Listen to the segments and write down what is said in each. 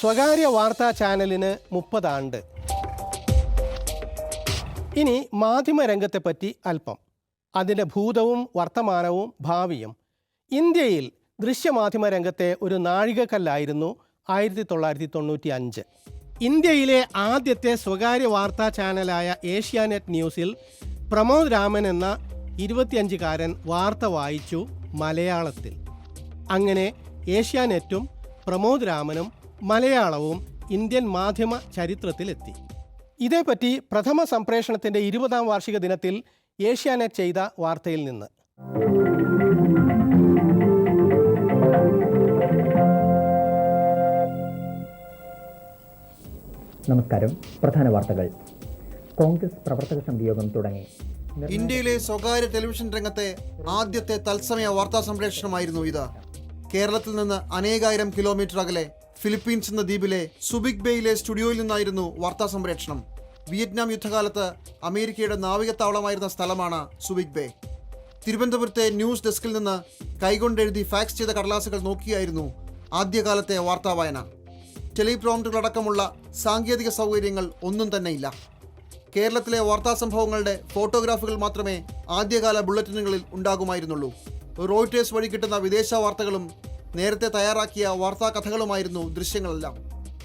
സ്വകാര്യ വാർത്താ ചാനലിന് മുപ്പതാണ്ട് ഇനി മാധ്യമരംഗത്തെപ്പറ്റി അല്പം. അതിന്റെ ഭൂതവും വർത്തമാനവും ഭാവിയും. ഇന്ത്യയിൽ ദൃശ്യമാധ്യമ രംഗത്തെ ഒരു നാഴികക്കല്ലായിരുന്നു ആയിരത്തി തൊള്ളായിരത്തി തൊണ്ണൂറ്റി അഞ്ച് ഇന്ത്യയിലെ ആദ്യത്തെ സ്വകാര്യ വാർത്താ ചാനലായ ഏഷ്യാനെറ്റ് ന്യൂസിൽ പ്രമോദ് രാമൻ എന്ന ഇരുപത്തിയഞ്ചുകാരൻ വാർത്ത വായിച്ചു മലയാളത്തിൽ. അങ്ങനെ ഏഷ്യാനെറ്റും പ്രമോദ് രാമനും മലയാളവും ഇന്ത്യൻ മാധ്യമ ചരിത്രത്തിലെത്തി. ഇതേപ്പറ്റി പ്രഥമ സംപ്രേഷണത്തിന്റെ ഇരുപതാം വാർഷിക ദിനത്തിൽ ഏഷ്യാനെറ്റ് ചെയ്ത വാർത്തയിൽ നിന്ന്. നമസ്കാരം. പ്രധാന വാർത്തകൾ. കോൺഗ്രസ് പ്രവർത്തക സമിതി യോഗം തുടങ്ങി. ഇന്ത്യയിലെ സ്വകാര്യ ടെലിവിഷൻ രംഗത്തെ ആദ്യത്തെ തത്സമയ വാർത്താ സംപ്രേഷണമായിരുന്നു ഇത്. കേരളത്തിൽ നിന്ന് അനേകായിരം കിലോമീറ്റർ അകലെ ഫിലിപ്പീൻസ് എന്ന ദ്വീപിലെ സുബിക് ബേയിലെ സ്റ്റുഡിയോയിൽ നിന്നായിരുന്നു വാർത്താ സംപ്രേഷണം. വിയറ്റ്നാം യുദ്ധകാലത്ത് അമേരിക്കയുടെ നാവികത്താവളമായിരുന്ന സ്ഥലമാണ് സുബിക് ബേ. തിരുവനന്തപുരത്തെ ന്യൂസ് ഡെസ്കിൽ നിന്ന് കൈകൊണ്ടെഴുതി ഫാക്സ് ചെയ്ത കടലാസുകൾ നോക്കിയായിരുന്നു ആദ്യകാലത്തെ വാർത്താ വായന. ടെലിപ്രോംറ്റുകളടക്കമുള്ള സാങ്കേതിക സൗകര്യങ്ങൾ ഒന്നും തന്നെയില്ല. കേരളത്തിലെ വാർത്താ സംഭവങ്ങളുടെ ഫോട്ടോഗ്രാഫുകൾ മാത്രമേ ആദ്യകാല ബുള്ളറ്റിനുകളിൽ ഉണ്ടാകുമായിരുന്നുള്ളൂ. റോയിറ്റേഴ്സ് വഴി കിട്ടുന്ന വിദേശ വാർത്തകളും നേരത്തെ തയ്യാറാക്കിയ വാർത്താ കഥകളുമായിരുന്നു ദൃശ്യങ്ങളെല്ലാം.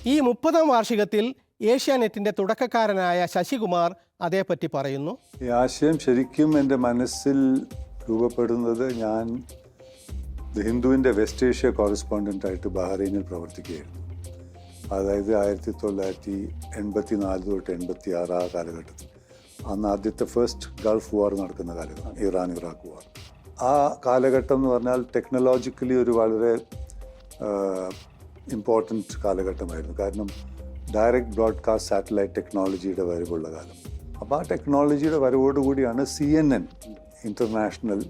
ഈ മുപ്പതാം വാർഷികത്തിൽ ഏഷ്യാനെറ്റിന്റെ തുടക്കക്കാരനായ ശശികുമാർ അതേപ്പറ്റി പറയുന്നു. ഈ ആശയം ശരിക്കും എന്റെ മനസ്സിൽ രൂപപ്പെടുന്നത് ഞാൻ ദ ഹിന്ദുവിന്റെ വെസ്റ്റ് ഏഷ്യ കോറസ്പോണ്ടന്റ് ആയിട്ട് ബഹ്റൈനിൽ പ്രവർത്തിക്കുകയായിരുന്നു. അതായത് ആയിരത്തി തൊള്ളായിരത്തി എൺപത്തി നാല് തൊട്ട് എൺപത്തി ആറ് ആ കാലഘട്ടത്തിൽ. അന്ന് ആദ്യത്തെ ഫസ്റ്റ് ഗൾഫ് വാർ നടക്കുന്ന കാലഘട്ടം ഇറാൻ ഇറാഖ് വാർ ആ കാലഘട്ടം എന്ന് പറഞ്ഞാൽ ടെക്നോളജിക്കലി ഒരു വളരെ ഇമ്പോർട്ടന്റ് കാലഘട്ടമായിരുന്നു. കാരണം ഡയറക്റ്റ് ബ്രോഡ്കാസ്റ്റ് സാറ്റലൈറ്റ് ടെക്നോളജിയുടെ വരവുള്ള കാലം. അപ്പോൾ ആ ടെക്നോളജിയുടെ വരവോടുകൂടിയാണ് സി എൻ എൻ ഇന്റർനാഷണൽ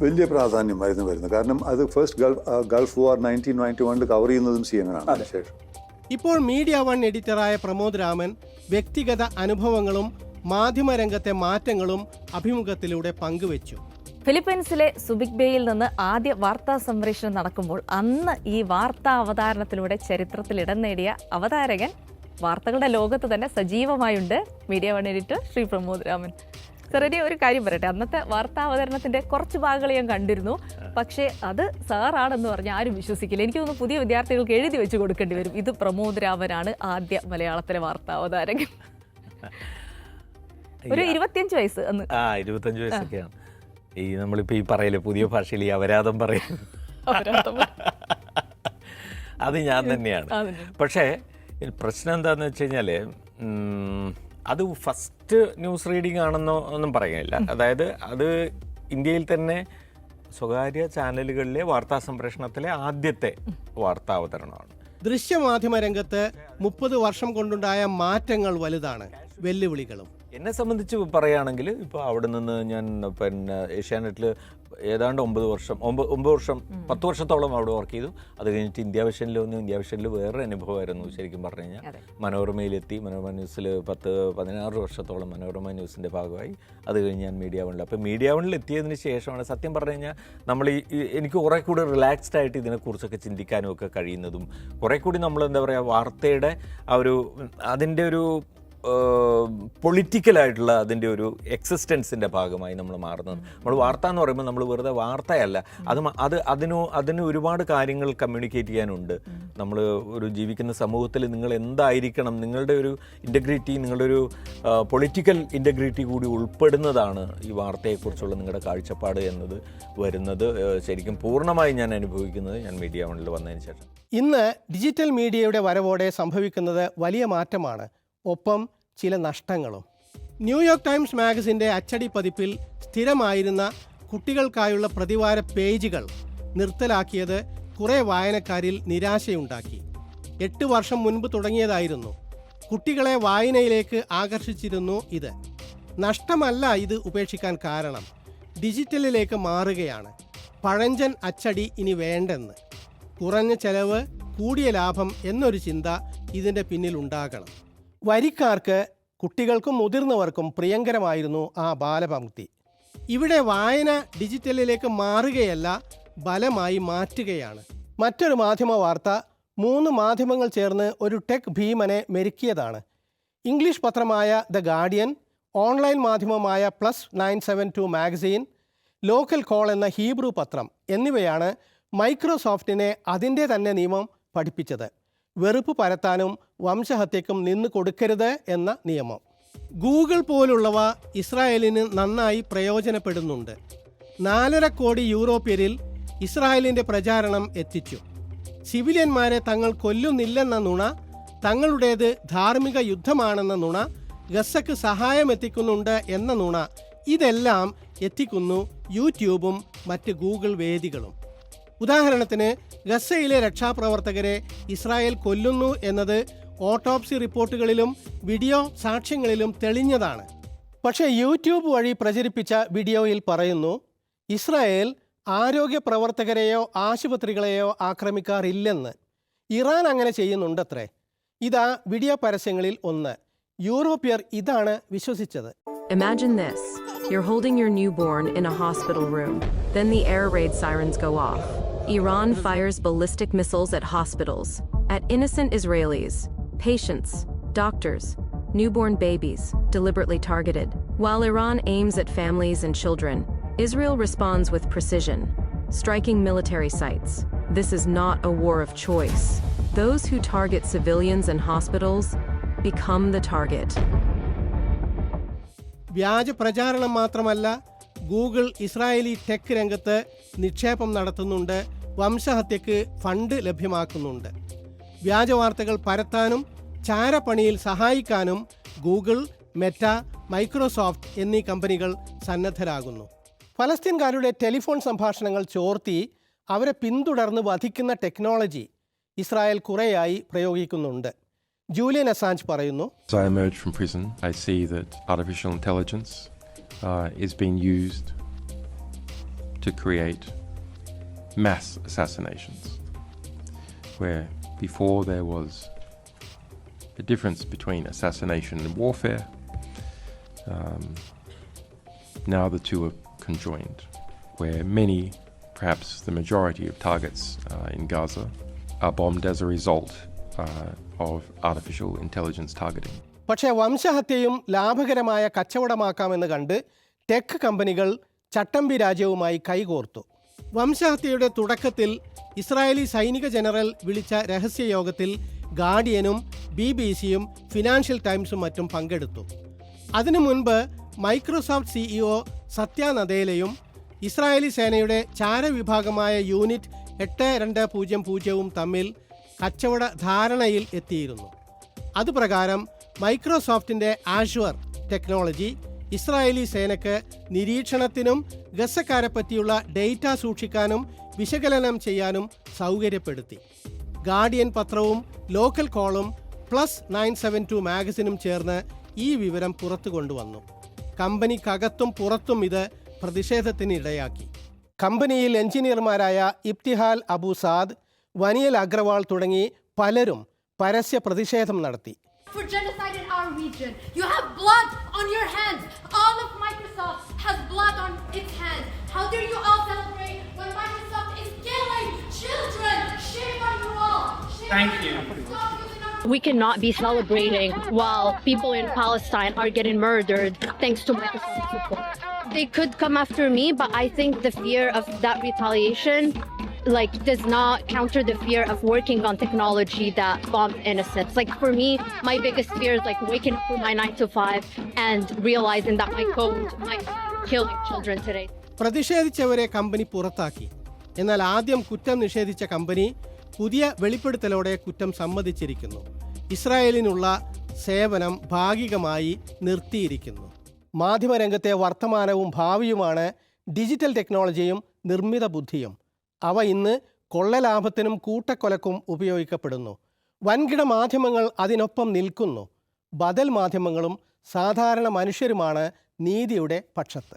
വലിയ പ്രാധാന്യമായിരുന്നു വരുന്നത്. കാരണം അത് first Gulf Gulf war nineteen ninety വണ്ണിൽ കവർ ചെയ്യുന്നതും സി എൻ എൻ ആണ്. ശേഷം. ഇപ്പോൾ മീഡിയ വൺ എഡിറ്ററായ പ്രമോദ് രാമൻ വ്യക്തിഗത അനുഭവങ്ങളും മാധ്യമരംഗത്തെ മാറ്റങ്ങളും അഭിമുഖത്തിലൂടെ പങ്കുവച്ചു. ഫിലിപ്പീൻസിലെ സുബിക് ബേയിൽ നിന്ന് ആദ്യ വാർത്താ സംപ്രേഷണം നടക്കുമ്പോൾ അന്ന് ഈ വാർത്താ അവതാരണത്തിലൂടെ ചരിത്രത്തിൽ ഇടം നേടിയ അവതാരകൻ വാർത്തകളുടെ ലോകത്ത് തന്നെ സജീവമായുണ്ട്. Media One editor Shri Pramod Raman. Sir ഇനി ഒരു കാര്യം പറയട്ടെ. അന്നത്തെ വാർത്താ അവതരണത്തിന്റെ കുറച്ച് ഭാഗങ്ങൾ ഞാൻ കണ്ടിരുന്നു. പക്ഷേ അത് സാറാണെന്ന് പറഞ്ഞാൽ ആരും വിശ്വസിക്കില്ല. എനിക്ക് തോന്നുന്നു പുതിയ വിദ്യാർത്ഥികൾക്ക് എഴുതി വെച്ച് കൊടുക്കേണ്ടി വരും. ഇത് പ്രമോദ് രാമനാണ് ആദ്യ മലയാളത്തിലെ വാർത്താ അവതാരകൻ. ഒരു ഇരുപത്തിയഞ്ച് വയസ്സ് അന്ന്. ആ ഇരുപത്തിയഞ്ച് വയസ്സൊക്കെയാണ്. ഈ നമ്മളിപ്പോൾ ഈ പറയല്ലേ പുതിയ ഭാഷയിൽ ഈ അപരാധം പറയും. അത് ഞാൻ തന്നെയാണ്. പക്ഷേ പ്രശ്നം എന്താണെന്ന് വെച്ച് കഴിഞ്ഞാൽ അത് ഫസ്റ്റ് ന്യൂസ് റീഡിംഗ് ആണെന്നോ ഒന്നും പറയുന്നില്ല. അതായത് അത് ഇന്ത്യയിൽ തന്നെ സ്വകാര്യ ചാനലുകളിലെ വാർത്താ സംപ്രേഷണത്തിലെ ആദ്യത്തെ വാർത്താ അവതരണമാണ്. ദൃശ്യമാധ്യമ രംഗത്ത് മുപ്പത് വർഷം കൊണ്ടുണ്ടായ മാറ്റങ്ങൾ വലുതാണ്. വെല്ലുവിളികളും. എന്നെ സംബന്ധിച്ച് പറയുകയാണെങ്കിൽ ഇപ്പോൾ അവിടെ നിന്ന് ഞാൻ പിന്നെ ഏഷ്യാനെറ്റിൽ ഏതാണ്ട് ഒമ്പത് വർഷം ഒമ്പത് ഒമ്പത് വർഷം പത്ത് വർഷത്തോളം അവിടെ വർക്ക് ചെയ്തു. അത് കഴിഞ്ഞിട്ട് ഇന്ത്യ വിഷനിൽ വന്നു. ഇന്ത്യ വിഷനിൽ വേറൊരു അനുഭവമായിരുന്നു ശരിക്കും പറഞ്ഞു കഴിഞ്ഞാൽ. മനോരമയിലെത്തി. മനോരമ ന്യൂസിൽ പത്ത് പതിനാറ് വർഷത്തോളം മനോരമ ന്യൂസിന്റെ ഭാഗമായി. അത് കഴിഞ്ഞ് ഞാൻ മീഡിയ വണ്ണിൽ അപ്പോൾ മീഡിയ വണ്ണിൽ എത്തിയതിന് ശേഷമാണ് സത്യം പറഞ്ഞു കഴിഞ്ഞാൽ നമ്മൾ ഈ- എനിക്ക് കുറേ കൂടി റിലാക്സ്ഡ് ആയിട്ട് ഇതിനെക്കുറിച്ചൊക്കെ ചിന്തിക്കാനും ഒക്കെ കഴിയുന്നതും കുറേ കൂടി നമ്മൾ എന്താ പറയുക വാർത്തയുടെ ആ ഒരു അതിന്റെ ഒരു പൊളിറ്റിക്കലായിട്ടുള്ള അതിന്റെ ഒരു എക്സിസ്റ്റൻസിന്റെ ഭാഗമായി നമ്മൾ മാറുന്നത്. നമ്മൾ വാർത്ത എന്ന് പറയുമ്പോൾ നമ്മൾ വെറുതെ വാർത്തയല്ല. അത് അത് അതിനു അതിന് ഒരുപാട് കാര്യങ്ങൾ കമ്മ്യൂണിക്കേറ്റ് ചെയ്യാനുണ്ട്. നമ്മൾ ഒരു ജീവിക്കുന്ന സമൂഹത്തിൽ നിങ്ങൾ എന്തായിരിക്കണം നിങ്ങളുടെ ഒരു ഇന്റഗ്രിറ്റി നിങ്ങളുടെ ഒരു പൊളിറ്റിക്കൽ ഇന്റഗ്രിറ്റി കൂടി ഉൾപ്പെടുന്നതാണ് ഈ വാർത്തയെക്കുറിച്ചുള്ള നിങ്ങളുടെ കാഴ്ചപ്പാട് എന്നത് വരുന്നത്. ശരിക്കും പൂർണമായി ഞാൻ അനുഭവിക്കുന്നത് ഞാൻ മീഡിയ വണ്ണിൽ വന്നതിന് ശേഷം. ഇന്ന് ഡിജിറ്റൽ മീഡിയയുടെ വരവോടെ സംഭവിക്കുന്നത് വലിയ മാറ്റമാണ്. ഒപ്പം ചില നഷ്ടങ്ങളും. ന്യൂയോർക്ക് ടൈംസ് മാഗസിന്റെ അച്ചടി പതിപ്പിൽ സ്ഥിരമായിരുന്ന കുട്ടികൾക്കായുള്ള പ്രതിവാര പേജുകൾ നിർത്തലാക്കിയത് കുറേ വായനക്കാരിൽ നിരാശയുണ്ടാക്കി. എട്ട് വർഷം മുൻപ് തുടങ്ങിയതായിരുന്നു. കുട്ടികളെ വായനയിലേക്ക് ആകർഷിച്ചിരുന്നു ഇത്. നഷ്ടമല്ല ഇത് ഉപേക്ഷിക്കാൻ കാരണം. ഡിജിറ്റലിലേക്ക് മാറുകയാണ്. പഴഞ്ചൻ അച്ചടി ഇനി വേണ്ടെന്ന്. കുറഞ്ഞ ചെലവ് കൂടിയ ലാഭം എന്നൊരു ചിന്ത ഇതിന്റെ പിന്നിലുണ്ടാകണം. വരിക്കാർക്ക് കുട്ടികൾക്കും മുതിർന്നവർക്കും പ്രിയങ്കരമായിരുന്നു ആ ബാലപംക്തി ഇവിടെ വായന ഡിജിറ്റലിലേക്ക് മാറുകയല്ല ബലമായി മാറ്റുകയാണ്. മറ്റൊരു മാധ്യമ വാർത്ത മൂന്ന് മാധ്യമങ്ങൾ ചേർന്ന് ഒരു ടെക് ഭീമനെ മെരുക്കിയതാണ്. ഇംഗ്ലീഷ് പത്രമായ ദ ഗാർഡിയൻ ഓൺലൈൻ മാധ്യമമായ plus nine seven two magazine Local Call എന്ന ഹീബ്രു പത്രം എന്നിവയാണ് മൈക്രോസോഫ്റ്റിനെ അതിന്റെ തന്നെ നിയമം പഠിപ്പിച്ചത്. വെറുപ്പ് പരത്താനും വംശഹത്യക്കും നിന്ന് കൊടുക്കരുത് എന്ന നിയമം. ഗൂഗിൾ പോലുള്ളവ ഇസ്രായേലിന് നന്നായി പ്രയോജനപ്പെടുന്നുണ്ട്. നാലര കോടി യൂറോപ്യരിൽ ഇസ്രായേലിന്റെ പ്രചാരണം എത്തിച്ചു. സിവിലിയന്മാരെ തങ്ങൾ കൊല്ലുന്നില്ലെന്ന നുണ തങ്ങളുടേത് ധാർമ്മിക യുദ്ധമാണെന്ന നുണ ഗസക്ക് സഹായം എത്തിക്കുന്നുണ്ട് എന്ന നുണ ഇതെല്ലാം എത്തിക്കുന്നു യൂട്യൂബും മറ്റ് ഗൂഗിൾ വേദികളും. ഉദാഹരണത്തിന് ഗസയിലെ രക്ഷാപ്രവർത്തകരെ ഇസ്രായേൽ കൊല്ലുന്നു എന്നത് ഓട്ടോപ്സി റിപ്പോർട്ടുകളിലും വീഡിയോ സാക്ഷ്യങ്ങളിലും തെളിഞ്ഞതാണ്. പക്ഷേ യൂട്യൂബ് വഴി പ്രചരിപ്പിച്ച വീഡിയോയിൽ പറയുന്നു ഇസ്രായേൽ ആരോഗ്യ പ്രവർത്തകരെയോ ആശുപത്രികളെയോ ആക്രമിക്കാറില്ലെന്ന്. ഇറാൻ അങ്ങനെ ചെയ്യുന്നുണ്ടത്രേ. ഇതാ വീഡിയോ പരസ്യങ്ങളിൽ ഒന്ന്. യൂറോപ്യർ ഇതാണ് വിശ്വസിച്ചത്. Imagine this. You're holding your newborn in a hospital room. Then the air raid sirens go off. Iran fires ballistic missiles at hospitals, at innocent Israelis, patients, doctors, newborn babies, deliberately targeted. While Iran aims at families and children, Israel responds with precision, striking military sites. This is not a war of choice. Those who target civilians and hospitals become the target. വ്യാജ പ്രചാരണം മാത്രമല്ല Google Israeli tech രംഗത്ത് നിക്ഷേപം നടത്തുന്നുണ്ട് വംശഹത്യക്ക് fund ലഭ്യമാക്കുന്നുണ്ട്. വ്യാജവാർത്തകൾ പരത്താനും ചാരപ്പണിയിൽ സഹായിക്കാനും Google Meta Microsoft എന്നീ കമ്പനികൾ സന്നദ്ധരാകുന്നു. ഫലസ്തീൻകാരുടെ ടെലിഫോൺ സംഭാഷണങ്ങൾ ചോർത്തി അവരെ പിന്തുടർന്ന് വധിക്കുന്ന ടെക്നോളജി ഇസ്രായേൽ കുറേയായി പ്രയോഗിക്കുന്നുണ്ട്. ജൂലിയൻ അസാഞ്ച് പറയുന്നു Uh, is being used to create mass assassinations. Where before there was a difference between assassination and warfare, um, now the two are conjoined. Where many, perhaps the majority of targets uh, in Gaza, are bombed as a result uh, of artificial intelligence targeting. പക്ഷേ വംശഹത്യയും ലാഭകരമായ കച്ചവടമാക്കാമെന്ന് കണ്ട് tech കമ്പനികൾ ചട്ടമ്പി രാജ്യവുമായി കൈകോർത്തു. വംശഹത്യയുടെ തുടക്കത്തിൽ Israeli സൈനിക general വിളിച്ച രഹസ്യയോഗത്തിൽ ഗാർഡിയനും B B സിയും ഫിനാൻഷ്യൽ ടൈംസും മറ്റും പങ്കെടുത്തു. അതിനു മുൻപ് മൈക്രോസോഫ്റ്റ് സിഇഒ സത്യ നദേലയും ഇസ്രായേലി സേനയുടെ ചാരവിഭാഗമായ യൂണിറ്റ് എട്ട് രണ്ട് പൂജ്യം പൂജ്യവും തമ്മിൽ കച്ചവട ധാരണയിൽ എത്തിയിരുന്നു. അതുപ്രകാരം മൈക്രോസോഫ്റ്റിന്റെ ആഷുവർ ടെക്നോളജി ഇസ്രായേലി സേനയ്ക്ക് നിരീക്ഷണത്തിനും ഗസക്കാരെ പറ്റിയുള്ള ഡേറ്റ സൂക്ഷിക്കാനും വിശകലനം ചെയ്യാനും സൗകര്യപ്പെടുത്തി. ഗാർഡിയൻ പത്രവും ലോക്കൽ കോളും പ്ലസ് നയൻ സെവൻ ടു മാഗസിനും ചേർന്ന് ഈ വിവരം പുറത്തു കൊണ്ടുവന്നു. കമ്പനിക്കകത്തും പുറത്തും ഇത് പ്രതിഷേധത്തിന് ഇടയാക്കി കമ്പനിയിൽ എഞ്ചിനീയർമാരായ ഇബ്തിഹാൽ അബുസാദ് വനിയൽ അഗ്രവാൾ തുടങ്ങി പലരും പരസ്യ പ്രതിഷേധം നടത്തി. For genocide in our region. You have blood on your hands. All of Microsoft has blood on its hands. How dare you all celebrate when Microsoft is killing children? Shame on you all. Shame Thank you. We cannot be celebrating while people in Palestine are getting murdered thanks to Microsoft support. They could come after me, but I think the fear of that retaliation like does not counter the fear of working on technology that bombs innocence. Like for me, my biggest fear is like waking up from my nine to five and realizing that my code might kill children today. പ്രതിഷേധിച്ചവരെ company പുറത്താക്കി എന്നാൽ ആദ്യം കുറ്റം നിഷേധിച്ച company പുതിയ വെളിപ്പെടുത്തലോടെ കുറ്റം സമ്മതിച്ചിരിക്കുന്നു ഇസ്രായേലിനുള്ള സേവനം ഭാഗികമായി നിർത്തിയിരിക്കുന്നു മാധ്യമരംഗത്തെ വർത്തമാനവും ഭാവിയുമാണ് ഡിജിറ്റൽ ടെക്നോളജിയും നിർമ്മിത ബുദ്ധിയും അവ ഇന്ന് കൊള്ളലാഭത്തിനും കൂട്ടക്കൊലക്കും ഉപയോഗിക്കപ്പെടുന്നു. വൻകിട മാധ്യമങ്ങൾ അതിനൊപ്പം നിൽക്കുന്നു. ബദൽ മാധ്യമങ്ങളും സാധാരണ മനുഷ്യരുമാണ് നീതിയുടെ പക്ഷത്ത്.